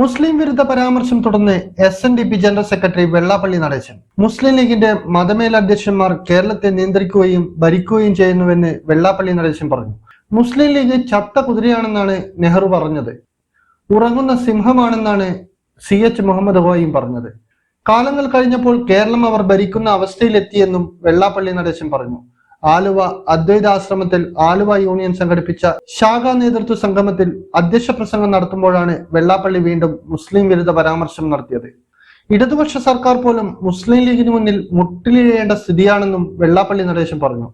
മുസ്ലിം വിരുദ്ധ പരാമർശം തുടർന്ന് S N D P general secretary Vellappally Natesan. മുസ്ലിം ലീഗിന്റെ മതമേലധ്യക്ഷന്മാർ കേരളത്തെ നിയന്ത്രിക്കുകയും ഭരിക്കുകയും ചെയ്യുന്നുവെന്ന് വെള്ളാപ്പള്ളി നടേശൻ പറഞ്ഞു. മുസ്ലിം ലീഗ് ചത്ത കുതിരയാണെന്നാണ് നെഹ്റു പറഞ്ഞത്. ഉറങ്ങുന്ന സിംഹമാണെന്നാണ് സി എച്ച് മുഹമ്മദ് ഹോയും പറഞ്ഞത്. കാലങ്ങൾ കഴിഞ്ഞപ്പോൾ കേരളം അവർ ഭരിക്കുന്ന അവസ്ഥയിലെത്തിയെന്നും വെള്ളാപ്പള്ളി നടേശൻ പറഞ്ഞു. ആലുവ അദ്വൈതാശ്രമത്തിൽ ആലുവ യൂണിയൻ സംഘടിപ്പിച്ച ശാഖാ നേതൃത്വ സംഗമത്തിൽ അധ്യക്ഷ പ്രസംഗം നടത്തുമ്പോഴാണ് വെള്ളാപ്പള്ളി വീണ്ടും മുസ്ലിം വിരുദ്ധ പരാമർശം നടത്തിയത്. ഇടതുപക്ഷ സർക്കാർ പോലും മുസ്ലിം ലീഗിന് മുന്നിൽ മുട്ടിലിഴേണ്ട സ്ഥിതിയാണെന്നും വെള്ളാപ്പള്ളി നടേശൻ പറഞ്ഞു.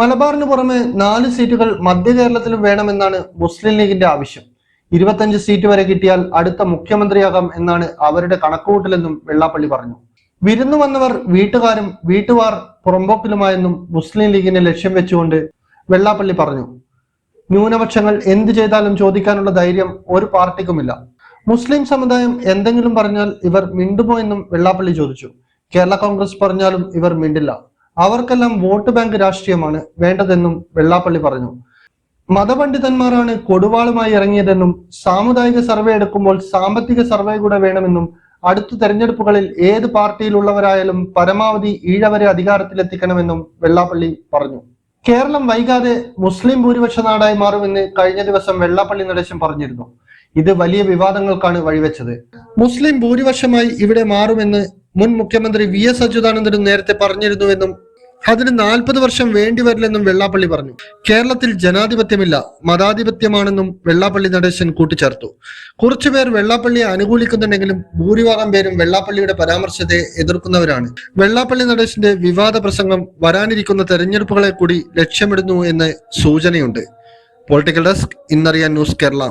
മലബാറിന് പുറമെ നാല് സീറ്റുകൾ മധ്യ കേരളത്തിലും വേണമെന്നാണ് മുസ്ലിം ലീഗിന്റെ ആവശ്യം. ഇരുപത്തഞ്ച് സീറ്റ് വരെ കിട്ടിയാൽ അടുത്ത മുഖ്യമന്ത്രിയാകാം എന്നാണ് അവരുടെ കണക്കുകൂട്ടലെന്നും വെള്ളാപ്പള്ളി പറഞ്ഞു. വിരുന്നു വന്നവർ വീട്ടുകാരും വീട്ടുകാർ പുറമ്പോക്കിലുമായെന്നും മുസ്ലിം ലീഗിനെ ലക്ഷ്യം വെച്ചുകൊണ്ട് വെള്ളാപ്പള്ളി പറഞ്ഞു. ന്യൂനപക്ഷങ്ങൾ എന്ത് ചെയ്താലും ചോദിക്കാനുള്ള ധൈര്യം ഒരു പാർട്ടിക്കുമില്ല. മുസ്ലിം സമുദായം എന്തെങ്കിലും പറഞ്ഞാൽ ഇവർ മിണ്ടുമോ എന്നും വെള്ളാപ്പള്ളി ചോദിച്ചു. കേരള കോൺഗ്രസ് പറഞ്ഞാലും ഇവർ മിണ്ടില്ല. അവർക്കെല്ലാം വോട്ട് ബാങ്ക് രാഷ്ട്രീയമാണ് വേണ്ടതെന്നും വെള്ളാപ്പള്ളി പറഞ്ഞു. മതപണ്ഡിതന്മാരാണ് കൊടുവാളുമായി ഇറങ്ങിയതെന്നും സാമുദായിക സർവേ എടുക്കുമ്പോൾ സാമ്പത്തിക സർവേ കൂടെ വേണമെന്നും അടുത്ത തെരഞ്ഞെടുപ്പുകളിൽ ഏത് പാർട്ടിയിലുള്ളവരായാലും പരമാവധി ഈഴവരെ അധികാരത്തിലെത്തിക്കണമെന്നും വെള്ളാപ്പള്ളി പറഞ്ഞു. കേരളം വൈകാതെ മുസ്ലിം ഭൂരിപക്ഷ നാടായി മാറുമെന്ന് കഴിഞ്ഞ ദിവസം വെള്ളാപ്പള്ളി നടേശൻ പറഞ്ഞിരുന്നു. ഇത് വലിയ വിവാദങ്ങൾക്കാണ് വഴിവെച്ചത്. മുസ്ലിം ഭൂരിപക്ഷമായി ഇവിടെ മാറുമെന്ന് മുൻ മുഖ്യമന്ത്രി വി എസ് അച്യുതാനന്ദനും നേരത്തെ പറഞ്ഞിരുന്നുവെന്നും അതിന് നാൽപ്പത് വർഷം വേണ്ടിവരില്ലെന്നും വെള്ളാപ്പള്ളി പറഞ്ഞു. കേരളത്തിൽ ജനാധിപത്യമില്ല മതാധിപത്യമാണെന്നും വെള്ളാപ്പള്ളി നടേശൻ കൂട്ടിച്ചേർത്തു. കുറച്ചുപേർ വെള്ളാപ്പള്ളിയെ അനുകൂലിക്കുന്നുണ്ടെങ്കിലും ഭൂരിഭാഗം പേരും വെള്ളാപ്പള്ളിയുടെ പരാമർശത്തെ എതിർക്കുന്നവരാണ്. വെള്ളാപ്പള്ളി നടേശന്റെ വിവാദ പ്രസംഗം വരാനിരിക്കുന്ന തെരഞ്ഞെടുപ്പുകളെ കൂടി ലക്ഷ്യമിടുന്നു എന്ന് സൂചനയുണ്ട്. പൊളിറ്റിക്കൽ ഡെസ്ക് ഇന്നറിയാൻ ന്യൂസ് കേരള.